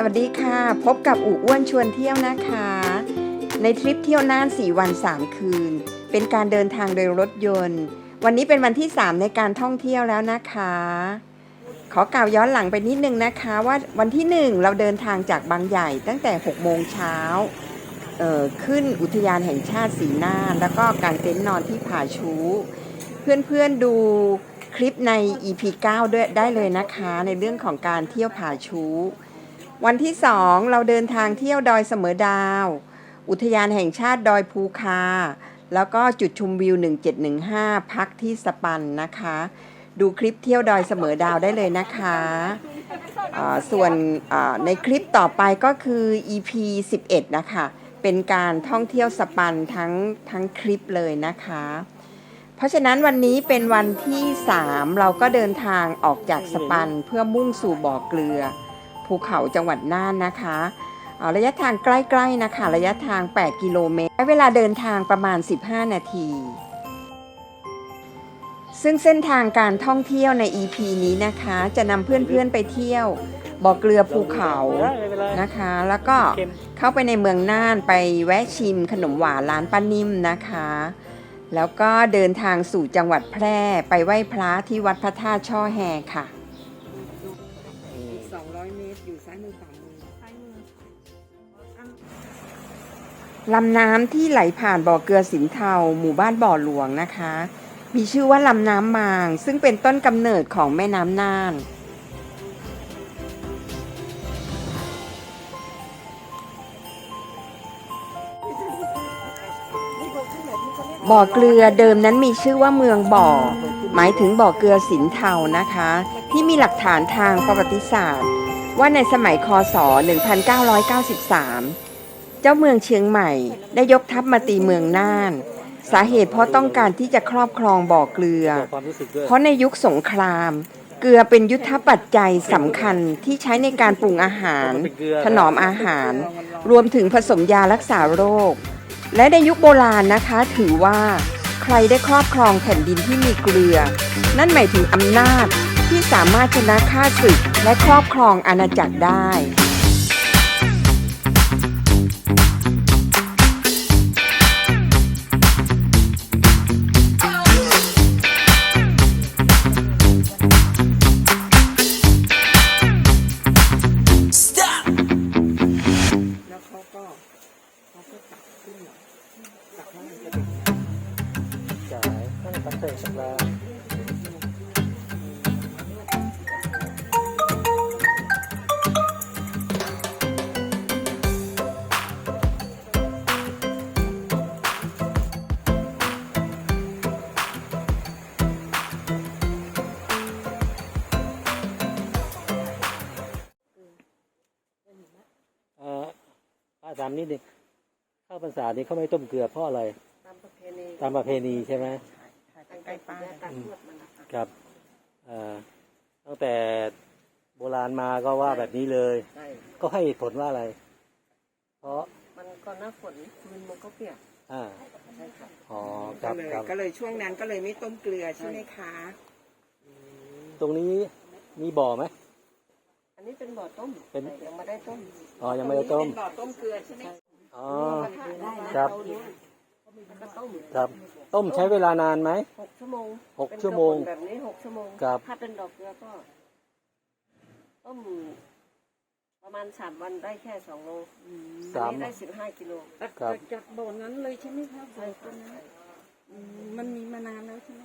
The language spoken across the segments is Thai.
สวัสดีค่ะ พบกับอู่อ้วนชวนเที่ยวนะคะ ในทริปเที่ยวน่าน 4 วัน 3 คืน เป็นการเดินทางโดยรถยนต์ วันนี้เป็นวันที่ 3 ในการท่องเที่ยวแล้วนะคะ ขอกล่าวย้อนหลังไปนิดนึงนะคะว่าวันที่ 1 เราเดินทางจากบางใหญ่ตั้งแต่ 6 โมงเช้าขึ้นอุทยานแห่งชาติสีน่าน แล้วก็กางเต็นท์นอนที่ผาชู เพื่อนๆดูคลิปใน EP 9ด้วยได้เลยนะคะ ในเรื่องของการเที่ยวผาชู วันที่สองเราเดินทางเที่ยวดอยเสมอดาว อุทยานแห่งชาติดอยภูคา แล้วก็จุดชมวิว 1715 พักที่สปันนะคะ ดูคลิปเที่ยวดอยเสมอดาวได้เลยนะคะส่วนในคลิปต่อไปก็คือ EP 11 นะคะ เป็นการท่องเที่ยวสปันทั้งทั้งคลิปเลยนะคะ เพราะฉะนั้นวันนี้เป็นวันที่ 3 เราก็เดินทางออกจากสปันเพื่อมุ่งสู่บ่อเกลือ ภูเขาจังหวัดน่านนะคะระยะทางใกล้ๆนะคะ ระยะทาง 8 กิโลเมตรใช้เวลาเดินทางประมาณ 15 นาที ซึ่งเส้นทางการท่องเที่ยวใน EP นี้นะคะ จะนำเพื่อนๆไปเที่ยวบ่อเกลือภูเขานะคะ แล้วก็เข้าไปในเมืองน่านไปแวะชิมขนมหวานร้านป้านิ่มนะคะ แล้วก็เดินทางสู่จังหวัดแพร่ไปไหว้พระที่วัดพระธาตุช่อแฮค่ะ ลำน้ำที่ไหลผ่านบ่อเกลือสินเทาหมู่บ้านบ่อหลวงนะคะ มีชื่อว่าลำน้ำมาง ซึ่งเป็นต้นกำเนิดของแม่น้ำน่าน บ่อเกลือเดิมนั้นมีชื่อว่าเมืองบ่อ หมายถึงบ่อเกลือสินเทานะคะ ที่มีหลักฐานทางประวัติศาสตร์ ว่าในสมัยคศ 1993 เจ้าเมืองเชียงใหม่ ได้ยกทัพมาตีเมืองน่าน สาเหตุเพราะต้องการที่จะครอบครองบ่อเกลือ เพราะในยุคสงคราม เกลือเป็นยุทธปัจจัยสำคัญที่ใช้ในการปรุงอาหาร ถนอมอาหาร รวมถึงผสมยารักษาโรค และในยุคโบราณนะคะถือว่า ใครได้ครอบครองแผ่นดินที่มีเกลือ นั่นหมายถึงอำนาจที่สามารถชนะข้าศึกและครอบครองอาณาจักรได้ ป้าถามนิดนึงข้าวพรรษานี้เขาไม่ต้มเกลือเพราะอะไร ตามประเพณีตามประเพณีใช่ไหมใกล้ๆป้าอืมครับเอ่อตั้งแต่โบราณมาก็ว่าแบบนี้เลย ใช่ก็ให้เหตุผลว่าอะไร เพราะมันก็หน้าฝนมันมันก็เปียกอ่าใช่ค่ะ อ๋อคก็รับเลยครับ ก็เลยช่วงนั้นก็เลยไม่ต้มเกลือใช่ไหมคะ ตรงนี้มีบ่อไหมอั นนี้เป็นบ่อต้มเป็นแต่ยังไม่ได้ต้มอ๋อยังไม่ได้ต้มเป็นบ่อต้มเกลือใช่ไหมอ๋อได้นะครับแล้วก็ต้มครับต้มใช้เวลานานไหมหกชั่วโมงหกชั่วโมงเป็นกระป๋องแบบนี้หกชั่วโมงครับถ้าเป็นดอกเกลือก็ต้มประมาณสามวันได้แค่สองโลสามอันนี้ได้สิบห้ากิโลครับจากบ่อนั้นเลยใช่ไหมคะใช่ค่ะอืมมันมีมานานแล้วใช่ไหม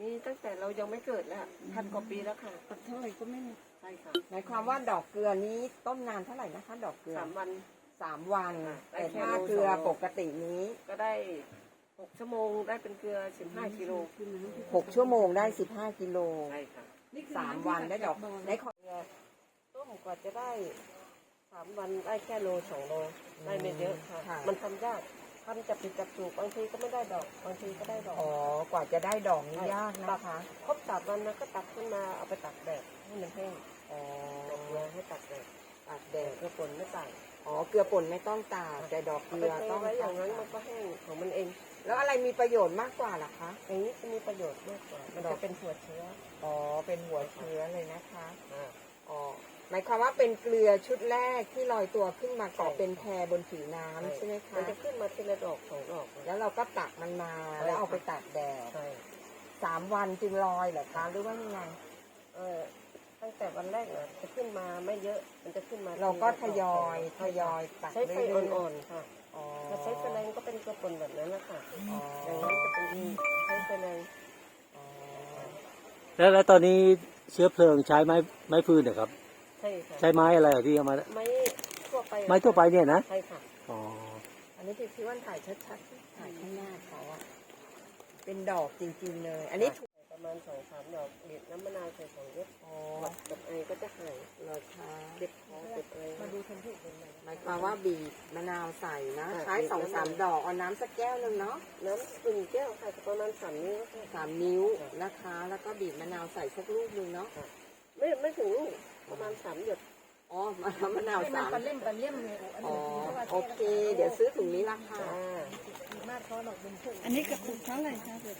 มีตั้งแต่เรายังไม่เกิดแล้วพันกว่าปีแล้วค่ะตัดเท่าไหร่ก็ไม่มี ใช่ค่ะหมายความว่าดอกเกลือนี้ต้มนานเท่าไหร่นะคะ ดอกเกลือสามวัน สามวันได้แต่แค่ถ้าโลเกลือสองโล ปกตินี้ก็ได้หกชั่วโมงได้เป็นเกลือสิบห้ากิโลหกชั่วโมงได้สิบห้ากิโลใช่ค่ะสามวันได้ดอกได้ขอต้มกว่าจะได้สามวันได้แค่โลสองโลได้ไม่เยอะค่ะค่ะมันทำยาก ทำจับผิดจับถูกบางทีก็ไม่ได้ดอกบางทีก็ได้ดอกอ๋อกว่าจะได้ดอกนี่ยากนะคะครบสามวันนะก็ตักขึ้นมาเอาไปตักแดดให้มันแห้งอ๋อดอกเกลือให้ตักแดดตากแดดเกลือป่นไม่ตากอ๋อเกลือป่นไม่ต้องตากแต่ดอกเกเอาลืไปอเทต้องไว้อย่างนั้นตมันก็แห้งของมันเอง แล้วอะไรมีประโยชน์มากกว่าล่ะคะอย่างนี้จะมีประโยชน์มากกว่ามันจะเป็นหัวเชื้ออ๋อเป็นหัวเชื้อเลยนะคะอ่าอ๋อ หมายความว่าเป็นเกลือชุดแรกที่ลอยตัวขึ้นมาเกาะเป็นแพบนผิวน้ำใช่ไหมมัคะนจะขึ้นมาทีละดอกสองดอก แล้วเราก็ตักมันมาแล้วเอาไปตากแดดใช่สามวันจึงลอยเหรอคะหรือว่ายังไง เออตั้งแต่วันแรกเนี่ยจะขึ้นมาไม่เยอะ มันจะขึ้นมาเราก็ททีละยดอยทยอยตักใช้ไฟเรื่อยๆอ่อนๆค่ะอ๋อถ้าใช้ไฟแรงก็เป็นกระปนแบบนั้นแหละค่ะอ๋ออย่างนั้นจะเป็นใช้ไฟแรงอ๋อแล้วแล้วตอนนี้เชื้อเพลิงใช้ไม้ไม้ฟืนนะครับ ใช่ค่ะใช้ไม้อะไรอะที่เอามาไม้ทั่วไปไม้ทั่วไปเนี่ยนะใช่ค่ะอ๋ออันนี้คือพี่ว่านถ่ายชัดๆถ่ายข้างหน้าเขาอะเป็นดอกจริงๆเลย อันนี้ถูกประมาณสองสามดอกเด็ดน้ำมะนาวใส่สองเม็ดอ๋อกับไอก็จะหายเหรอคะเด็ดคอเด็ดอะไรมาดูทันทีเป็นไงหมายความว่าบีบมะนาวใส่นะค่ะใช้สองสามดอกเอาน้ำสักแก้วหนึ่งเนาะน้ำอุ่นแก้วค่ะประมาณสามนิ้วค่ะสามนิ้วนะคะ แล้วก็บีบมะนาวใส่สักลูกหนึ่งเนาะไม่ไม่ถึงลูก ประมาณสามหยดอ๋อมะนาวมะนาวให้มันสามปลาเล่มปลาเล่มเลยอันอ๋อนี้เพราะว่าโอเค เดี๋ยวซื้อถุงนี้ละค่ะอ่าดีมากเพราะดอกเป็นพุ่งอันนี้กระปุกเท่าไหร่คะเพื่อน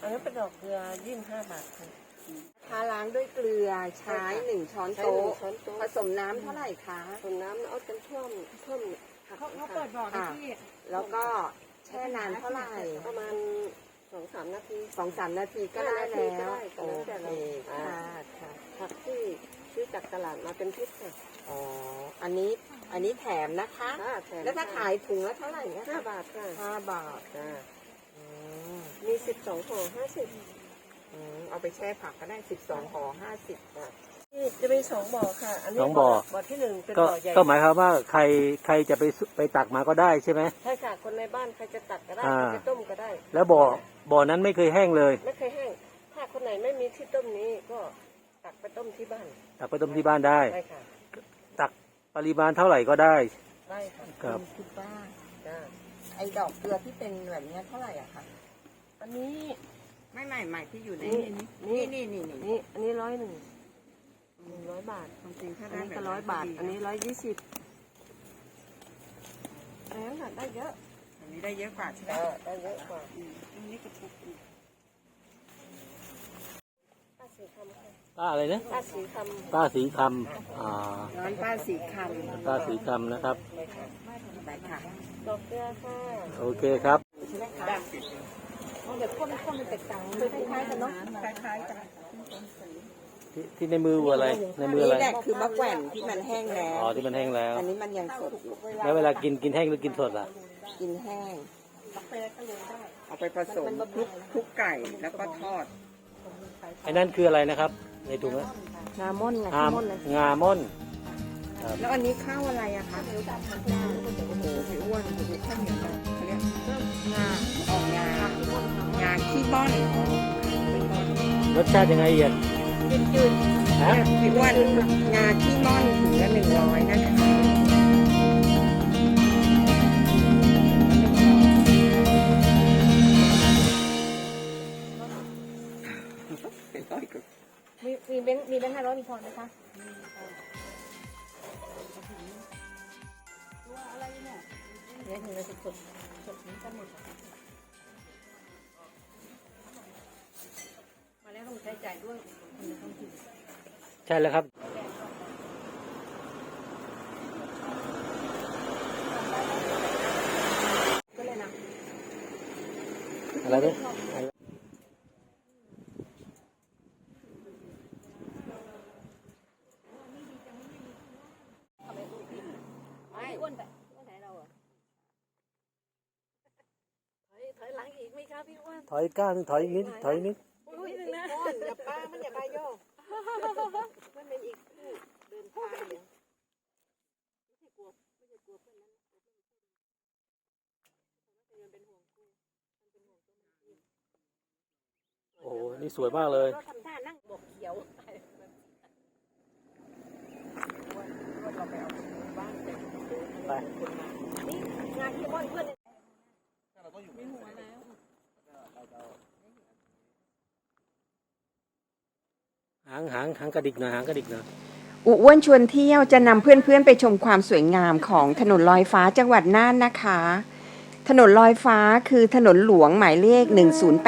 อันนั้นเป็นดอกเกลือยี่สิบห้าบาทค่ะทาล้างด้วยเกลือใช้หนึ่งช้อนใช้หนึ่งโต๊ะช้อนโต๊ะผสมน้ำเท่าไหร่คะส่วนน้ำเอาจนท่วมท่วมผักเขาเขาค่ะเปิดบอกให้พี่แล้วก็แช่นานเท่าไหร่ประมาณสองสามนาทีสองสามนาทีก็ได้ห้านาทีแล้วก็ได้โอก็แล้วแต่เคเราค่ะค่ะผักที่ ซื้อจากตลาดมาเป็นพิษค่ะอ๋อ อันนี้อันนี้แถมนะคะ อ่าถมแล้วถ้าขายถุงละเท่าไหร่เนี่ยห้าบาทค่ะห้าบาทจ้าอืมมีสิบสองห่อห้าสิบอืมเอาไปแช่ผักก็ได้สิบสองห่อห้าสิบบาทนี่จะมีสองบ่อค่ะ อันนี้สองบ่อ บ่อที่หนึ่งเป็นก็บ่อใหญ่ก็หมายความว่าใครใครจะไปสุไปตักมาก็ได้ใช่ไหม ใช่ค่ะคนในบ้านใครจะตักก็ได้อ่า ใครจะต้มก็ได้แล้วบ่อบ่อนั้นไม่เคยแห้งเลย ไม่เคยแห้งถ้าคนไหนไม่มีที่ต้มนี้ก็ ตักไปต้มที่บ้านตักไปต้มที่บ้านได้ ได้ค่ะตักปริมาณเท่าไหร่ก็ได้ ได้ค่ะครับ คุณป้าจ้าไอ้ดอกเกลือที่เป็นแบบเนี้ยเท่าไหร่อะคะอันนี้ ไม่ใหม่ใหม่ที่อยู่ในนี่นี่นี่นี่นี่นี่อันนี้ร้อยหนึ่งหนึ่งร้อยบาท ความจริงถ้าอันได้นี้แบบก็ร้อยบาท อันนี้ร้อยยี่สิบแล้วน่ะได้เยอะอันนี้ได้เยอะกว่าใช่ไหมเออได้เยอะกว่า อันนี้กระปุกป้าสีคำค่ะ ป้าอะไรนะป้าสีคป้าสีคำอ่าร้านป้าสีคป้าสีคำนะครับำเลยค่ะำไปค่ะดอกเกลือค่ะโอเคครับใช่ไหมคะเดี๋ยวพ่นพ่นเป็นแตกต่างคล้ายๆกันเนาะคล้ายๆกันที่ที่ในมืออะไรในมืออะไรนี่แหละคือมะแขวนที่มันแห้งแล้วอ๋อที่มันแห้งแล้ว อันนี้มันยังสดอยู่แล้วเวลากินกินแห้งหรือกินสดอะ กินแห้งกาแฟก็เลยได้เอาไปผสมคลุกคลุกไก่แล้วก็ทอดไอ้นั่นคืออะไรนะครับ ในถุงอะงาม่อนไงงามงาม่อนครับแล้วอันนี้ข้าวอะไรอะคะโอ้โหพี่อ้วนดูข้าวเหนียวนะเขาเรียกงาออกงางาขี้บ้อนรสชาติยังไงเอียดจืดฮะๆพี่อ้วนงาขี้ม่อนถุงละหนึ่งร้อยนะคะ บงค์มีแบงค์ห้าร้อยมีทอนไหมคะว่าอะไรเนี่ยเดี๋ยวถึงจะสดสดสดนี้กันหมดมาแล้วต้องใช้จ่ายด้วยคนในท้องถิ่นใช่แล้วครับก็เลยนะอะไรเนี่ย ไม่อ้วนแต่อ้วนไหนเราอะถอยถอยหลังอีกไหมคะ พี่อ้วนถอยก้าวหนึงถอยอีกนิดถอยอีกนิดอุ้ยนึงนะอย่าป้ามันอย่าป้าโยกมันเป็นอีกคู่เดินทางเนี่ยไม่ใช่กลัวไม่ใช่กลัวเพื่อนนั้นกลัวเพื่อนพูดมันเป็นห่วงคู่มันเป็นห่วงตัวมันเองโอ้โหนี่สวยมากเลยเราทำท่านั่งบอกเขียวไปนี่งานที่บ้านเพื่อนหางหางหางกระดิกหน่อยหางกระดิกหน่อยอุอ้วนชวนเที่ยวจะนำเพื่อนๆไปชมความสวยงามของถนนลอยฟ้าจังหวัดน่านนะคะ ถนนลอยฟ้าคือถนนหลวงหมายเลข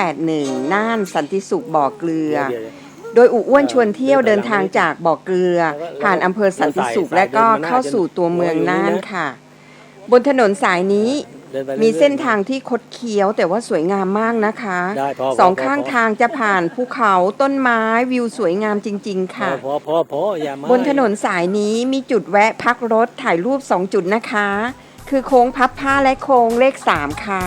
1081 น่านสันติสุขบ่อเกลือ เดี๋ยวเดี๋ยว โดยอุอ้วนชวนเที่ยวเดินทางจากบ่อเกลือ ผ่านอำเภอสันติสุขและก็เข้าสู่ตัวเมืองน่านค่ะ บนถนนสายนี้ ดินไปรื่อยๆ มีเส้นทางที่คดเคี้ยวแต่ว่าสวยงามมากนะคะได้พอพสองพข้างพทางจะผ่านภูเขาต้นไม้วิวสวยงามจริง ๆ ค่ะ พอพอพออย่ามาบนถนนสายนี้มีจุดแวะพักรถถ่ายรูป 2 จุดนะคะ คือโค้งพับผ้าและโค้งเลข 3 ค่ะ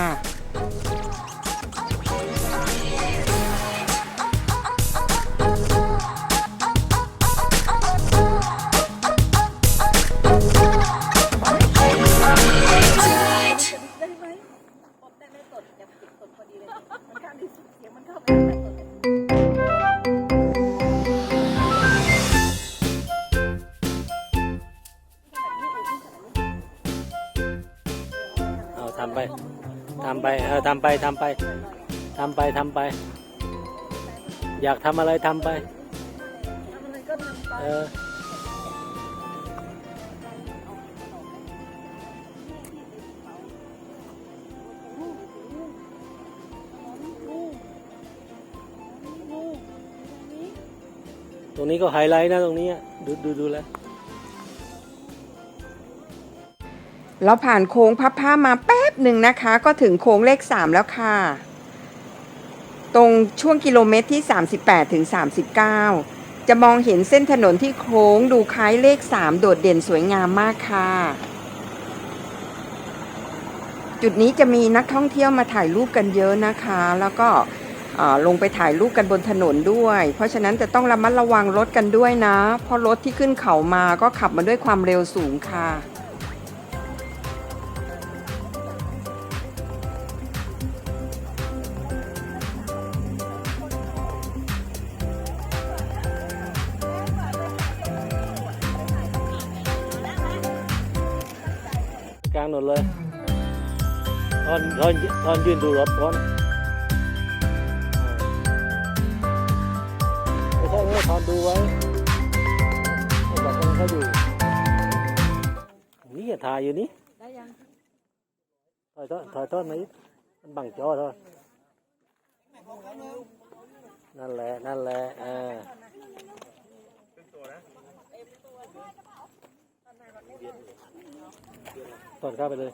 ทำไปเออทำไปทำไปทำไปทำไป อยากทำอะไรทำไปเออตรงนี้ก็ไฮไลท์นะตรงนี้ดูดูดูแล้ว เราผ่านโค้งพับผ้ามาแป๊บหนึ่งนะคะ ก็ถึงโค้งเลข 3 แล้วค่ะ ตรงช่วงกิโลเมตรที่ 38ถึง39 จะมองเห็นเส้นถนนที่โค้งดูคล้ายเลข 3 โดดเด่นสวยงามมากค่ะ จุดนี้จะมีนักท่องเที่ยวมาถ่ายรูปกันเยอะนะคะ แล้วก็ลงไปถ่ายรูปกันบนถนนด้วย เพราะฉะนั้นจะต้องระมัดระวังรถกันด้วยนะ เพราะรถที่ขึ้นเขามาก็ขับมาด้วยความเร็วสูงค่ะ ทอนทอนยืนดูรถทอนไม่ใช่ไม่ทอนดูไว้ให้บอกคนเขาอยู่นี่อย่าถ่ายอยู่นี่ได้ยังถอยต้นถอยต้นมาอีกมันบังจอเถอะนั่นแหละ นั่นแหละเออต้นเข้าไปเลย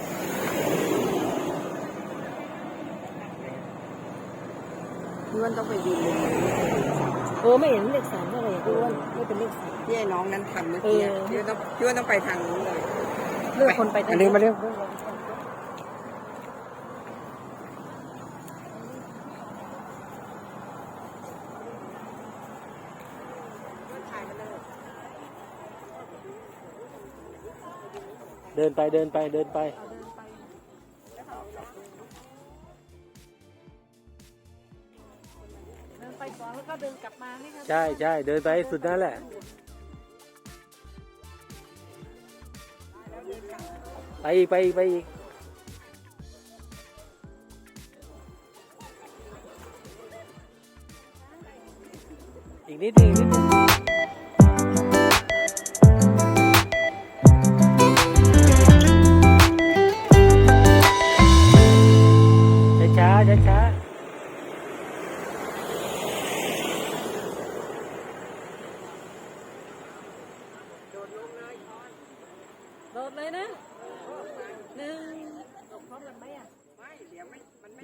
พี่อ้วนต้องไปยืนมุมนี้โอ้ไม่เห็นเลขสามเท่าไหร่พี่อ้วนไม่เป็นเลขสาม ที่ไอ้น้องนั้นทำเมื่อกี้เออ พี่อ้วนต้องพี่อ้วนต้องไปทางนู้นเลยเลือกคนไปทางมาเร็วมาเร็วเดินไปเดินไปเดินไป ก็เดินกลับมาไหมครับใช่ใช่เดินไปให้สุดนั่นแหละ ไปอีกไปอีกไปอีกอีกนิดนึงอีกนิดนึง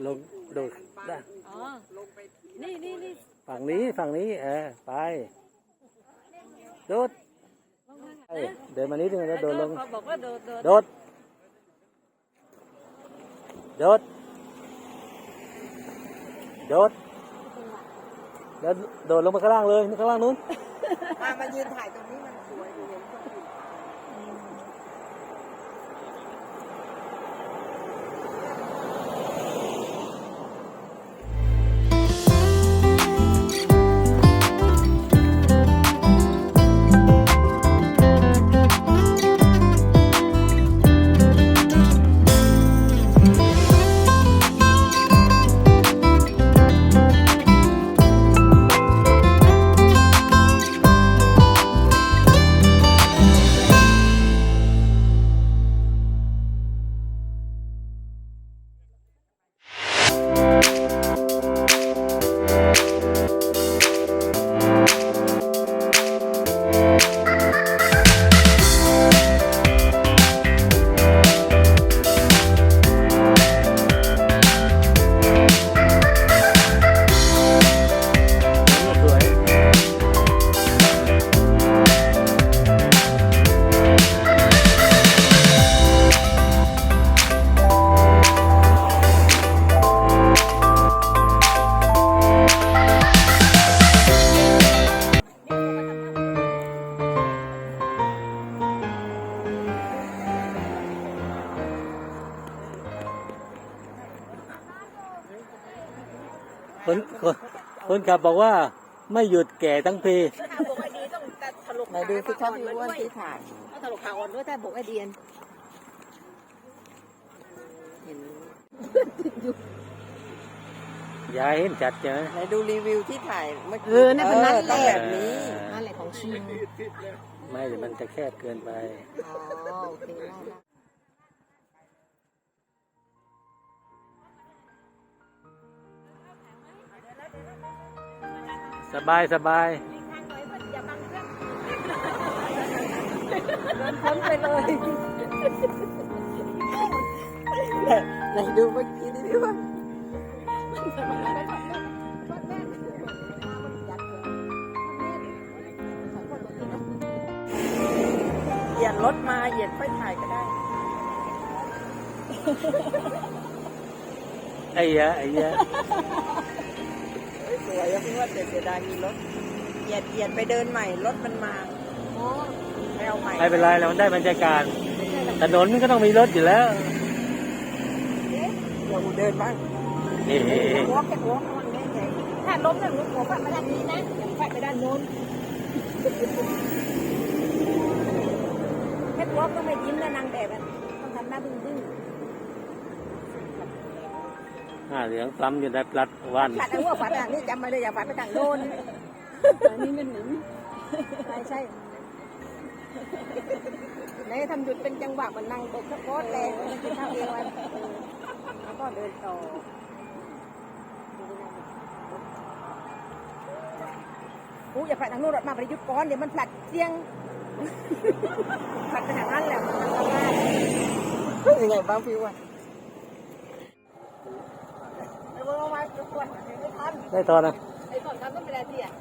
ลงโดดได้อ๋อนี่นี่นี่ฝั่งนี้ฝั่งนี้เออไปโดดลงมาเอ้ยเดินมานิดนึงแล้วโดดลงพอบอกว่าโดดโดดโดดโดดโดดแล้วโดดลงมาข้างล่างเลยข้างล่างนู้นมามายืนถ่ายตรงนี้ คนคนคนขับบอกว่าไม่หยุดแก่ทั้งปี ถ้าบอกไอดีต้องถลกไหนดูสิครับพี่อ้วนที่ถ่ายต้องถลกขาอ่อนด้วยถ้าบอกไอเดียนเห็นอย่าให้เห็นจัดใช่ไหมไหนดูรีวิวที่ถ่ายเมื่อกี้เออนั่นเป็นนั่นแหต้องละแบบนี้นั่นแหละของชิงไม่เดี๋ยวมันจะแคบเกินไป อ๋อโอเคได้ สบายสบายพ้นไปเลยไหนดูเมื่อกี้นี่พี่อ้วนเหยียดรถมาเหยียดค่อยถ่ายก็ได้ ไอ้ยะไอ้ยะ สวยอะพี่อ้วนแต่เสียดายมีรถเหยียดเหยียดไปเดินใหม่รถมันมาอ๋อไม่เอาใหม่ไม่เป็นไรเราได้บรรยากาศถนนมันก็ต้องมีรถอยู่แล้วเดี๋ยวเดินบ้างนี่หัวแกหัวมันแน่ใจถ้าล้มเนี่ยลุกหัวฟาดไปด้านนี้นะอย่าฟาดไปด้านโน้นแค่หัวก็ไม่ยิ้มแล้วนางแบบอะต้องทำหน้าบึ้งบึ้งาเหลืองปล้ำอยู่ในปลัดวันฟาดไอ้หัวฟาดอะนี่จำไม่ได้อย่าฟาดไปทางโน้นอันนี้มันหนึ่งใช่ใช่ไหนทำหยุดเป็นจังหวะมันนั่งตกสะโพกแรงมันกินข้าวเองวันแล้วก็เดินต่อกูอย่าผลัดทางโน้นรถมาประยุทธ์ก้อนเดี๋ยวมันผลัดเสียงผลัดไปทางนั้นแหละมันทำได้เป็นยังไงบ้างพี่อ้วน ไม่ทันได้ตอนนะไอ้ก่อนทำก็ไม่ได้ที่อะ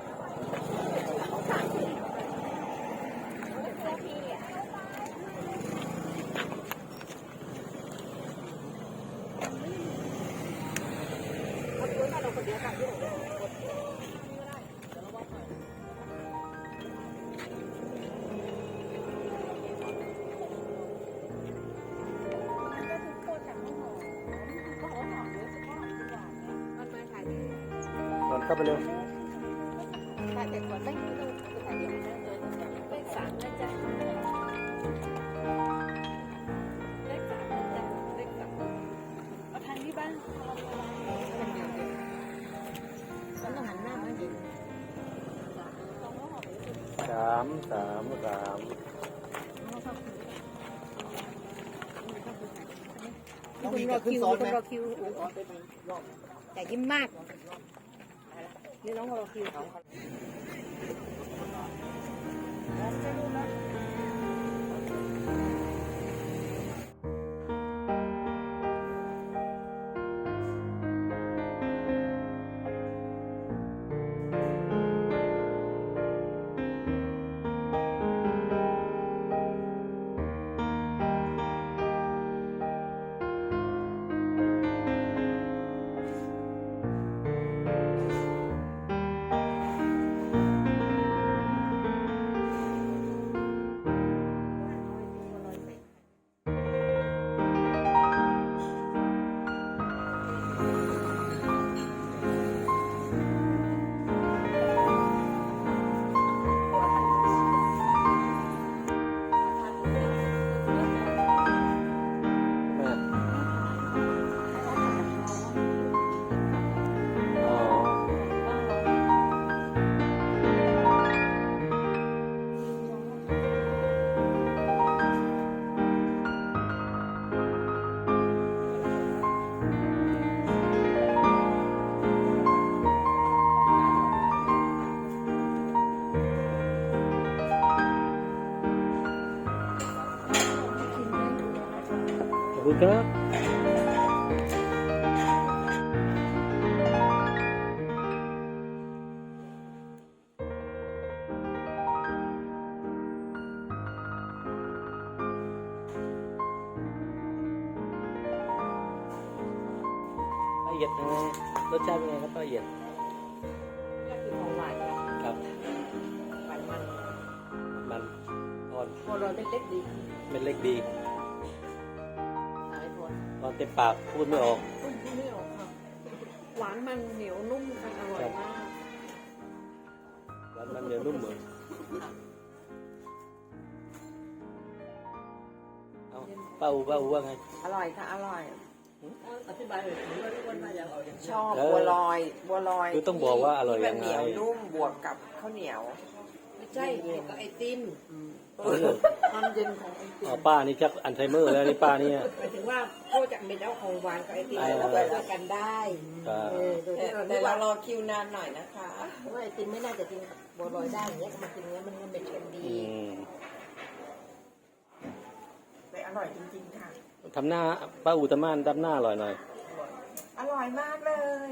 เข้าไปเร็วถ่ายแต่ก่อนไม่ไม่ต้องถ่ายเดี๋ยวเลขสามนะจ๊ะเลขสามนะจ๊ะเลขสามเอาทางนี้บ้างฉันต้องหันหน้ามาดิสามสามสามมีคนรอคิวมีคนรอคิวแต่ยิ้มมาก นี่น้องรอ ข ปากพูดไม่ออกพูดไม่ออกค่ะหวานมันเหนียวนุ่มค่ะอร่อยมากหวานมันเดี๋ยวนุ่มเหมือนเอาป้าอูป้าอูว่าไง อร่อยค่ะ อร่อย อธิบายหน่อยว่าทุกคนมาอย่างเอาอย่างชอบเออบัวลอยบัวลอยคือต้องบอกว่าอร่อยที่ยัมันงเหไงนียวนุ่มบวกกับข้าวเหนียว ไม่ใช่เกี่ยวกับไอติมเออ ความเย็นของไอติมอ๋อป้านี่ชักอัลไซเมอร์แล้วนี่ป้าเนี่ย หมายถึงว่าโก็จะเป็นเอาของหวานกับไอติมเออแล้วก็ด้วยกันได้ครับเออโดยแต่ที่เราแต่ไม่เราว่ารอคิวนานหน่อยนะคะว่าไอติมไม่น่าจะกินกับบัวลอยได้อย่างเงี้ยก็มากินเนี้ยมันมันเป็นเค็มดีอืมแต่อร่อยจริงๆค่ะ ทำหน้าป้าอูตะม่านทำหน้าอร่อยหน่อย อร่อยมากเลย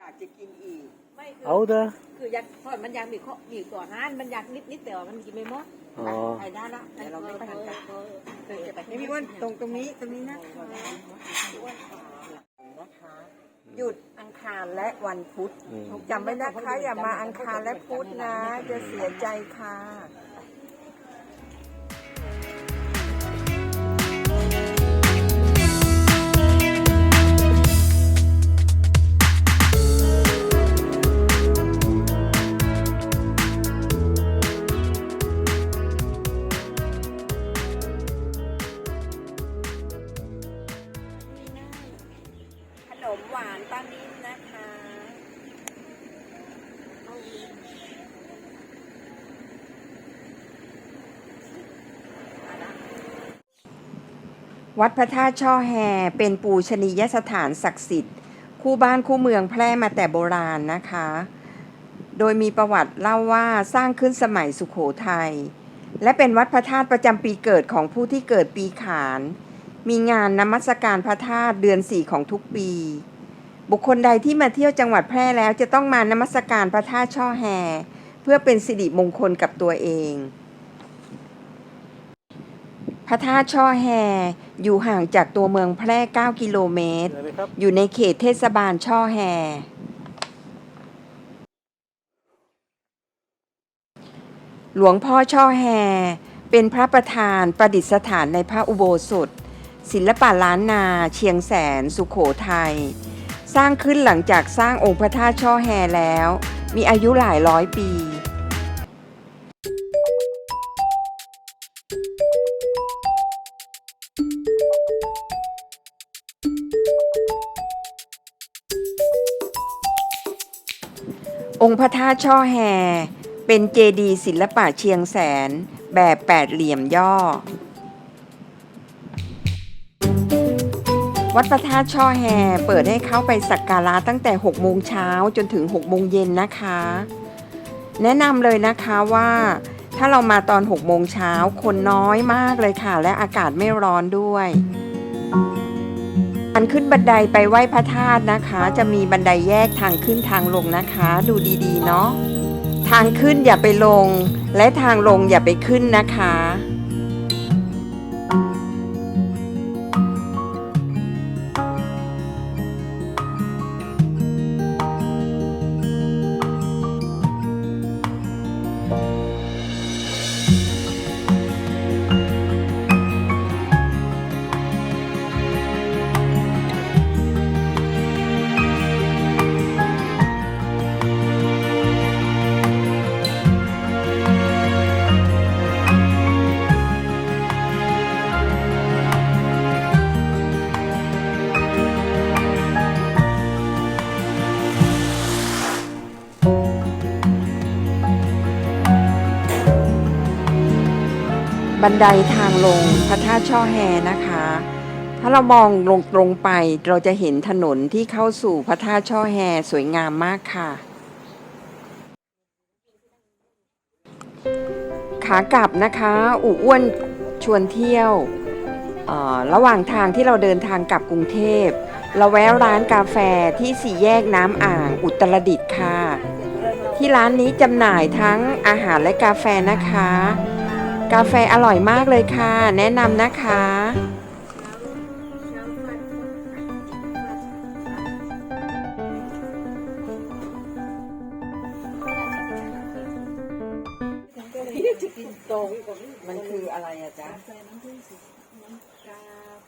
อยากจะกินอีกไม่คือ เอาเถอะคืออยากทอดมันอยากมีข้อมีก่อนนะมันอยากนิดนิดๆแต่ว่ามันกินไม่หมดอ๋อไปได้ละเดี๋ยวเราไม่ทันกันเออเออเออเออนี่พี่อ้วนตรงตรงนี้ตรงนี้นะคะพี่อ้วนขอนะคะหยุดอังคารและวันพุธอืมจำไว้นะคะอย่ามาอังคารและพุธนะ จะเสียใจค่ะ วัดพระธาตุช่อแฮเป็นปูชนียสถานศักดิ์สิทธิ์ คู่บ้านคู่เมืองแพร่มาแต่โบราณนะคะ โดยมีประวัติเล่าว่าสร้างขึ้นสมัยสุขโขทัยและเป็นวัดพระธาตุประจำปีเกิดของผู้ที่เกิดปีขาน มีงานนมัสการพระธาตุเดือนสี่ของทุกปี บุคคลใดที่มาเที่ยวจังหวัดแพร่แล้วจะต้องมานมัสการพระธาตุช่อแฮเพื่อเป็นสิริมงคลกับตัวเอง พระธาตุช่อแฮ อยู่ห่างจากตัวเมืองแพร่ 9 กิโลเมตรได้ไหมครับอยู่ในเขตเทศบาลช่อแฮ หลวงพ่อช่อแฮ เป็นพระประธานประดิษฐานในพระอุโบสถ ศิลปะล้านนาเชียงแสน สุขโขทัย สร้างขึ้นหลังจากสร้างองค์พระธาตุช่อแฮแล้ว มีอายุหลายร้อยปี องค์พระธาตุช่อแฮ เป็นเจดีย์ศิลปะเชียงแสน แบบแปดเหลี่ยมย่อ วัดพระธาตุช่อแฮ เปิดให้เข้าไปสักการะตั้งแต่ 6 โมงเช้าจนถึง 6 โมงเย็นนะคะ แนะนำเลยนะคะว่าถ้าเรามาตอน 6 โมงเช้าคนน้อยมากเลยค่ะ และอากาศไม่ร้อนด้วย การขึ้นบันไดไปไหว้พระธาตุนะคะ จะมีบันไดแยกทางขึ้นทางลงนะคะ ดูดีๆเนาะทางขึ้นอย่าไปลง และทางลงอย่าไปขึ้นนะคะ บันไดทางลงพระธาตุช่อแฮนะคะ ถ้าเรามองลงตรงไปเราจะเห็นถนนที่เข้าสู่พระธาตุช่อแฮสวยงามมากค่ะ ขากลับนะคะ อู่อ้วนชวนเที่ยว ระหว่างทางที่เราเดินทางกลับกรุงเทพ เราแวะร้านกาแฟที่สี่แยกน้ำอ่างอุตรดิตถ์ค่ะ ที่ร้านนี้จำหน่ายทั้งอาหารและกาแฟนะคะ กาแฟอร่อยมากเลยค่ะ แนะนำนะคะ มันคืออะไรอะจ๊ะ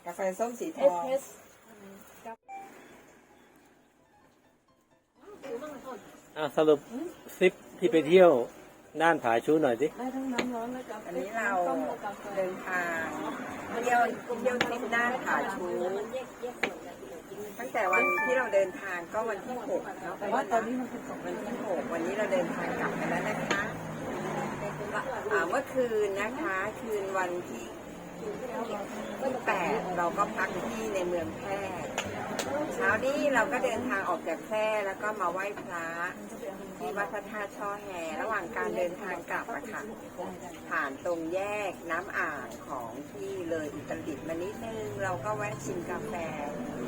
กาแฟส้มสีทองอะสรุปทริปที่ไปเที่ยว น่านผาชูหน่อยสิได้ทั้งน้ำร้อนและกาแฟอันนี้เราเดินทางเที่ยวเที่ยวทริปน่านผาชูตั้งแต่วันที่เราเดินทางก็วันที่หกเนาะแต่ว่าตอนนี้มันเป็นสองวันที่หกวันนี้เราเดินทางกลับกันแล้วนะคะอ่าเมื่อคืนนะคะ คืนวันที่ที่แปดเราก็พักที่ในเมืองแพร่ เช้านี้เราก็เดินทางออกจากแพร่แล้วก็มาไหว้พระที่วัดพระธาตุช่อแห่ระหว่างการเดินทางกลับอะค่ะผ่านตรงแยกน้ำอ่างของที่เลยอุตรดิตมานิดนึงเราก็แวะชิมกาแฟ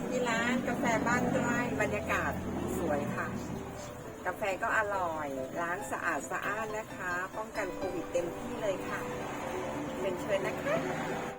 ที่ร้านกาแฟบ้านใกล้บรรยากาศสวยค่ะ กาแฟก็อร่อย ร้านสะอาดสะอ้านนะคะ ป้องกันโควิดเต็มที่เลยค่ะเป็นเชิญนะคะ